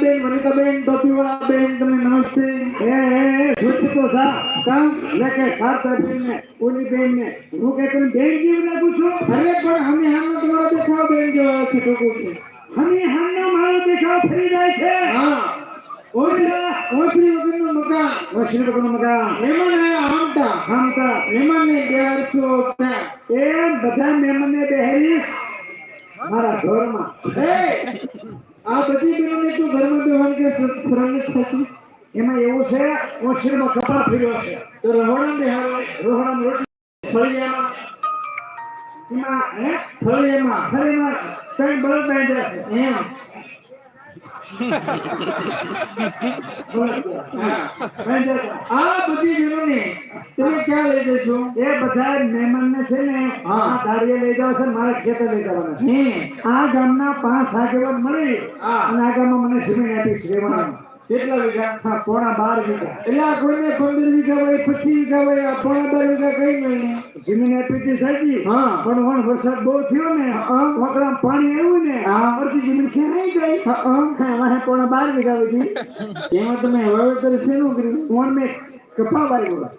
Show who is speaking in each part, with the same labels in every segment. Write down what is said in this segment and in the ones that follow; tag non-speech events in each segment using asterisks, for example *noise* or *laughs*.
Speaker 1: બેન મનકા બેન ટોપીવાળા બેન તમને નમસ્તે
Speaker 2: એ એ શુદ્ધ તો સા કામ લેકે ખાતા બેન ને ઓની બેન ને હું કે તમે બેન જીવ ને પૂછો
Speaker 1: અરે પણ અમે હામનો તમારો દેખાવ બેન જો છે તો પૂછો
Speaker 2: અમે હામનો મારો દેખાવ ફરી જાય છે
Speaker 1: હા ઓની
Speaker 2: ಓಸ್ರಿ ಒಬ್ಬನು ಮಗ
Speaker 1: ಓಸ್ರಿ ಒಬ್ಬನು ಮಗ
Speaker 2: ನಿಮ್ಮನೆ
Speaker 1: ಆಮ್ಟ ಆಮ್ಟ ನಿಮ್ಮನೆ
Speaker 2: ಬೇಹರಿಸು ಅಂತ ಏ ಬದ ನಿಮ್ಮನೆ ಬೇಹರಿಸ್
Speaker 1: ಮಾರ ಧರ್ಮ ಏ ಆ ಬದಿ ಬಿರುನೆ ತು ಧರ್ಮ ದೇವನಿಗೆ ಸರಣಿತ ಸತಿ
Speaker 2: એમાં એવું છે ઓશીરમાં કપડા ફેરવા છે
Speaker 1: તો રહોણા બિહાર
Speaker 2: રોહણા રોટલી
Speaker 1: ફળિયામાં
Speaker 2: એમાં હે
Speaker 1: ફળિયામાં
Speaker 2: ફળિયામાં કઈ બળદ બાંધ્યા છે
Speaker 1: એમ આ બધી વિરોને તમે ક્યાં લઈ જશો
Speaker 2: એ બધા છે ને આ કાર્ય લઈ જાવ છે મારા ખેતર લઈ જવાના આ ગામના પાંચ આગેવાન મળી અને આ મને સિમેન્ટ આપી શ્રીમાન
Speaker 1: કેટલા વીઘા
Speaker 2: કા કોણા બાર વીઘા
Speaker 1: એટલા ઘોડે 15 વીઘા હોય 25 વીઘા હોય આ બાર વીઘા કઈ મને
Speaker 2: જીમની ટી સાજી
Speaker 1: હા
Speaker 2: પણ ઓણ વરસાદ દો થયો ને ઓકરામાં પાણી આવ્યું ને
Speaker 1: હા
Speaker 2: અર્જી જી મને ખેરી ગઈ હા ઓં કહેવા કોણા બાર વીઘા હતી
Speaker 1: કેમે તમે હવે કરે શું
Speaker 2: કરી કોણ મે કફા વારો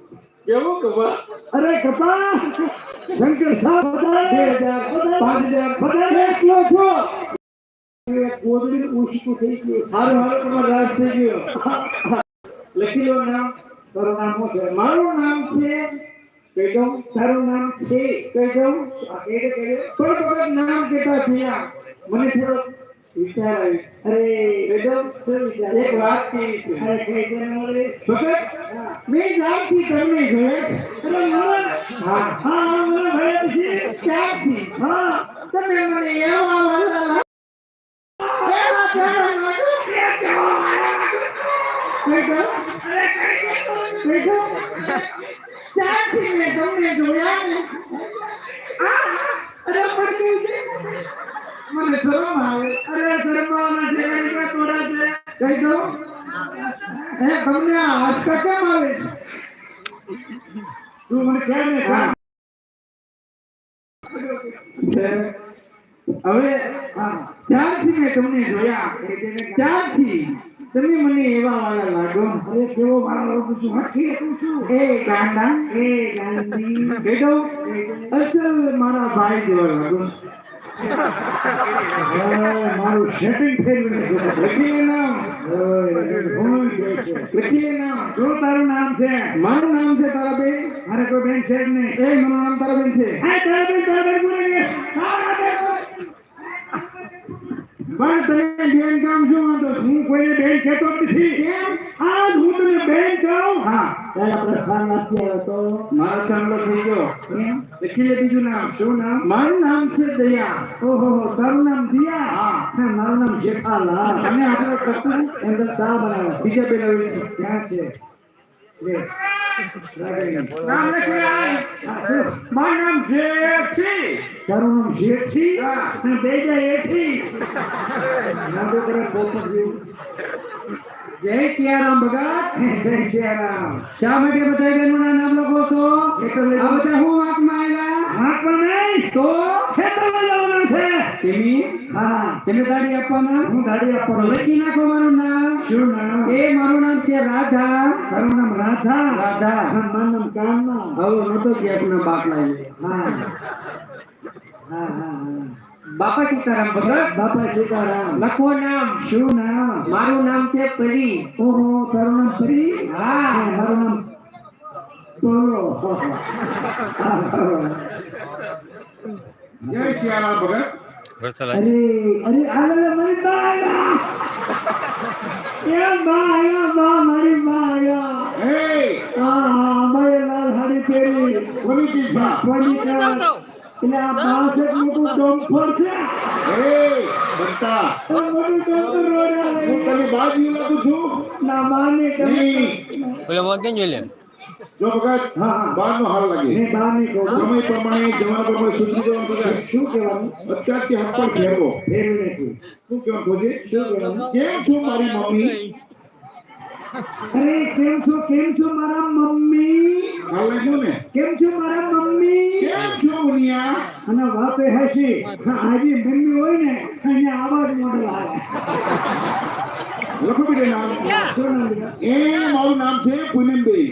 Speaker 1: કેવું કબા
Speaker 2: અરે કફા *laughs* શંકર સાહેબ
Speaker 1: દેરા
Speaker 2: જા કોઠા ભાજી દેરા કોઠા એક કિલો જો
Speaker 1: ಓದಿದ್ರೆ ಉಷ್ಟು ಕೈಗೆ ಹಾರು ಹಾರು ರಾಜ್ಯ લખી લો નામ
Speaker 2: તારું નામ શું છે
Speaker 1: મારું નામ છે
Speaker 2: કહી દઉં તારું નામ છે કહી દઉં એ કહી
Speaker 1: થોડું વખત નામ કેતા થયા મને થોડો વિચાર આવ્યો
Speaker 2: અરે
Speaker 1: વેદમ
Speaker 2: સર વિચાર
Speaker 1: એક વાત કહી છે
Speaker 2: અરે કહી દે મને
Speaker 1: ભગત મેં નામથી તમને જોયા
Speaker 2: અરે મને
Speaker 1: હા
Speaker 2: હા મને ભય છે
Speaker 1: ક્યાંથી
Speaker 2: હા
Speaker 1: તમે મને એવા વાલા ચાર થી મેં તમને જોયા ને અરે મને શરમ આવે
Speaker 2: અરે શરમાવાના છે એના થોડા છે
Speaker 1: કહી દો હે તમને આ હાસ્ય કેમ આવે
Speaker 2: તું મને કેમ ને
Speaker 1: હવે ત્યારથી મેં તમને જોયા ત્યારથી તમે મને એવા વાળા લાગો
Speaker 2: અરે કેવો વાળા લાગુ છું હઠી તું છું
Speaker 1: એ ગાંડા
Speaker 2: એ ગાંડી
Speaker 1: બેટો અસલ મારા ભાઈ જેવા લાગો
Speaker 2: મારું સેટિંગ
Speaker 1: થઈ
Speaker 2: ગયું તારું નામ છે
Speaker 1: મારું નામ છે તારા બેન
Speaker 2: મારે કોઈ બેન છે જ નહીં
Speaker 1: એ મારું નામ તારા બેન છે પણ તને બેન કામ શું વાંધો
Speaker 2: હું કોઈને બેન કહેતો નથી આજ હું તને બેન કહું
Speaker 1: હા
Speaker 2: ત્યારે આપણે સ્થાન આવ્યો તો
Speaker 1: મારો ચાંદલો થઈ ગયો લખી લે બીજું નામ
Speaker 2: શું નામ
Speaker 1: મારું નામ છે દયા
Speaker 2: ઓહો તારું નામ દિયા
Speaker 1: હા
Speaker 2: મારું નામ જેઠાલાલ
Speaker 1: અને આપણો કપૂર
Speaker 2: એમ તો ચા બનાવે
Speaker 1: બીજા પેલા
Speaker 2: ક્યાં છે
Speaker 1: మనం
Speaker 2: జేటి కరుణం జేటి
Speaker 1: బేజ
Speaker 2: ఏటి నాదొకర పోతుంది जय सिया राम भगत जय
Speaker 1: सिया राम श्याम
Speaker 2: के बताए
Speaker 1: गए नाम लोगों को अब चाहूँ आत्मा
Speaker 2: आएगा आत्मा नहीं
Speaker 1: तो કેમી હા
Speaker 2: કેમી
Speaker 1: ગાડી આપવાના
Speaker 2: હું ગાડી આપવાનો
Speaker 1: લખી નાખો મારું નામ
Speaker 2: શું નામ
Speaker 1: એ મારું નામ છે રાધા
Speaker 2: મારું નામ રાધા
Speaker 1: રાધા
Speaker 2: હા મારું નામ કામનો
Speaker 1: હવે નતો ગેસ ના બાપ
Speaker 2: લઈને હા હા હા
Speaker 1: બાપા સીતારામ ભગત
Speaker 2: બાપા સીતારામ
Speaker 1: લખો નામ
Speaker 2: શું નામ
Speaker 1: મારું નામ છે પરી
Speaker 2: ઓહો તારું નામ પરી
Speaker 1: હા
Speaker 2: મારું નામ બોલો
Speaker 1: જય શ્યામ ભગત
Speaker 2: અરે અરે આલે મારી બા એ બા આયા બા મારી બા આયા
Speaker 1: હે
Speaker 3: હા હા મારે
Speaker 1: જો વખત
Speaker 2: હા
Speaker 1: બહારનો હાલ લાગે
Speaker 2: નહીં બહારની કહું
Speaker 1: સમય પ્રમાણે જમાના પ્રમાણે સુધી જવાનું બધા
Speaker 2: શું કહેવાનું
Speaker 1: અત્યારથી હાથ પર ફેરવો
Speaker 2: ફેરવીને કહું
Speaker 1: શું કહેવાનું ભોજે
Speaker 2: શું કહેવાનું
Speaker 1: કેમ છો મારી મમ્મી
Speaker 2: અરે કેમ છો કેમ છો મારા મમ્મી
Speaker 1: હાલ લાગ્યું ને
Speaker 2: કેમ છો મારા મમ્મી
Speaker 1: કેમ છો
Speaker 4: મુનિયા
Speaker 2: અને વાતે હશે હાજી મમ્મી હોય ને અહીંયા આવાજ મોડલ આવે
Speaker 4: લખો બેટા નામ એ મારું નામ છે પૂનમબેન